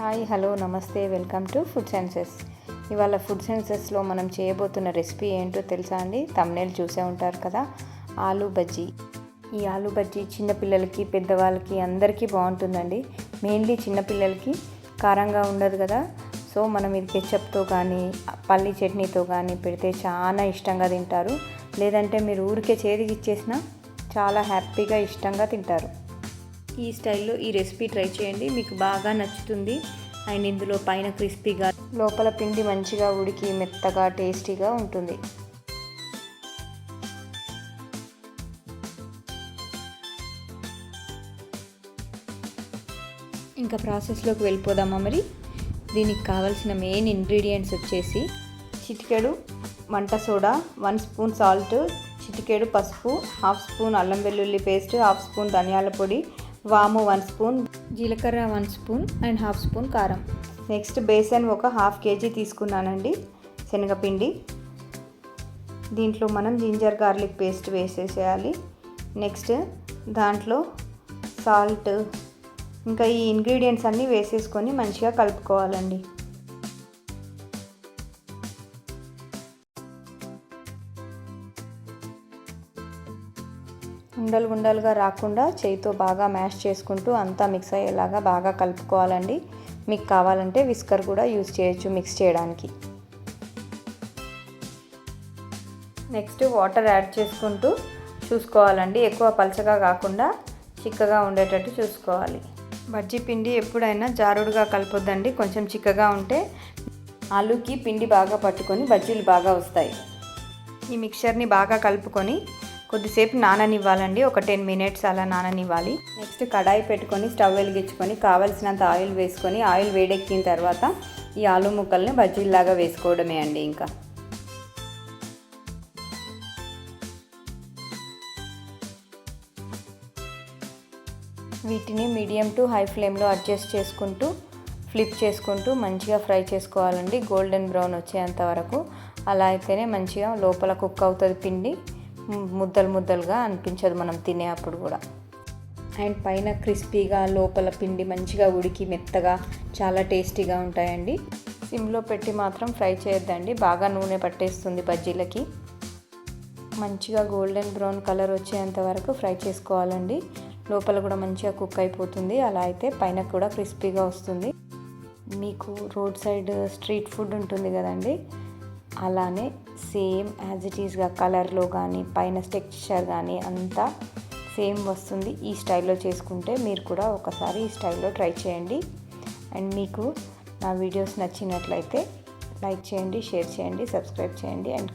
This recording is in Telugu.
హాయ్ హలో నమస్తే వెల్కమ్ టు ఫుడ్ సెన్సెస్. ఇవాళ ఫుడ్ సెన్సెస్లో మనం చేయబోతున్న రెసిపీ ఏంటో తెలుసా అండి? తమ్నేల్ చూసే ఉంటారు కదా ఆలూ బజ్జీ. ఈ ఆలూ బజ్జీ చిన్నపిల్లలకి పెద్దవాళ్ళకి అందరికీ బాగుంటుందండి. మెయిన్లీ చిన్నపిల్లలకి కారంగా ఉండదు కదా. సో మనం ఇది కెచ్చప్తో కానీ పల్లి చట్నీతో కానీ పెడితే చాలా ఇష్టంగా తింటారు. లేదంటే మీరు ఊరికే చేతికి ఇచ్చేసినా చాలా హ్యాపీగా ఇష్టంగా తింటారు. ఈ స్టైల్లో ఈ రెసిపీ ట్రై చేయండి. మీకు బాగా నచ్చుతుంది. అండ్ ఇందులో పైన క్రిస్పీగా లోపల పిండి మంచిగా ఉడికి మెత్తగా టేస్టీగా ఉంటుంది. ఇంకా ప్రాసెస్లోకి వెళ్ళిపోదామా మరి? దీనికి కావాల్సిన మెయిన్ ఇంగ్రీడియంట్స్ వచ్చేసి చిటికెడు వంట సోడా వన్ స్పూన్ సాల్ట్ చిటికెడు పసుపు హాఫ్ స్పూన్ అల్లం వెల్లుల్లి పేస్ట్ హాఫ్ స్పూన్ ధనియాల పొడి వాము వన్ స్పూన్ జీలకర్ర one spoon and half spoon కారం. నెక్స్ట్ బేసన్ ఒక హాఫ్ కేజీ తీసుకున్నానండి శనగపిండి. దీంట్లో మనం జింజర్ గార్లిక్ పేస్ట్ వేసేసేయాలి. నెక్స్ట్ దాంట్లో సాల్ట్ ఇంకా ఈ ఇంగ్రీడియంట్స్ అన్నీ వేసేసుకొని మంచిగా కలుపుకోవాలండి. ఉండలు ఉండలుగా రాకుండా చేయితో బాగా మ్యాష్ చేసుకుంటూ అంతా మిక్స్ అయ్యేలాగా బాగా కలుపుకోవాలండి. మీకు కావాలంటే విస్కర్ కూడా యూజ్ చేయొచ్చు మిక్స్ చేయడానికి. నెక్స్ట్ వాటర్ యాడ్ చేసుకుంటూ చూసుకోవాలండి. ఎక్కువ పలచగా కాకుండా చిక్కగా ఉండేటట్టు చూసుకోవాలి. బజ్జీ పిండి ఎప్పుడైనా జారుడుగా కలపొద్దండి. కొంచెం చిక్కగా ఉంటే ఆలుకి పిండి బాగా పట్టుకొని బజ్జీలు బాగా వస్తాయి. ఈ మిక్చర్ని బాగా కలుపుకొని కొద్దిసేపు నాననివ్వాలండి. ఒక టెన్ మినిట్స్ అలా నాననివ్వాలి. నెక్స్ట్ కడాయి పెట్టుకొని స్టవ్ వెలిగించుకొని కావలసినంత ఆయిల్ వేసుకొని ఆయిల్ వేడెక్కిన తర్వాత ఈ ఆలు ముక్కల్ని బజ్జీల్లాగా వేసుకోవడమే అండి ఇంకా. వీటిని మీడియం టు హై ఫ్లేమ్లో అడ్జస్ట్ చేసుకుంటూ ఫ్లిప్ చేసుకుంటూ మంచిగా ఫ్రై చేసుకోవాలండి. గోల్డెన్ బ్రౌన్ వచ్చేంత వరకు. అలా అయితేనే మంచిగా లోపల కుక్ అవుతుంది పిండి. ముద్దలు ముద్దలుగా అనిపించదు మనం తినే అప్పుడు కూడా. అండ్ పైన క్రిస్పీగా లోపల పిండి మంచిగా ఉడికి మెత్తగా చాలా టేస్టీగా ఉంటాయండి. సిమ్లో పెట్టి మాత్రం ఫ్రై చేయొద్దండి. బాగా నూనె పట్టేస్తుంది బజ్జీలకి. మంచిగా గోల్డెన్ బ్రౌన్ కలర్ వచ్చేంత వరకు ఫ్రై చేసుకోవాలండి. లోపల కూడా మంచిగా కుక్ అయిపోతుంది. అలా అయితే పైన కూడా క్రిస్పీగా వస్తుంది. మీకు రోడ్ సైడ్ స్ట్రీట్ ఫుడ్ ఉంటుంది కదండి. అలానే సేమ్ యాజ్ ఇట్ ఈస్గా కలర్లో కానీ పైన టెక్స్చర్ కానీ అంతా సేమ్ వస్తుంది. ఈ స్టైల్లో చేసుకుంటే మీరు కూడా ఒకసారి ఈ స్టైల్లో ట్రై చేయండి. అండ్ మీకు నా వీడియోస్ నచ్చినట్లయితే లైక్ చేయండి షేర్ చేయండి సబ్స్క్రైబ్ చేయండి అండ్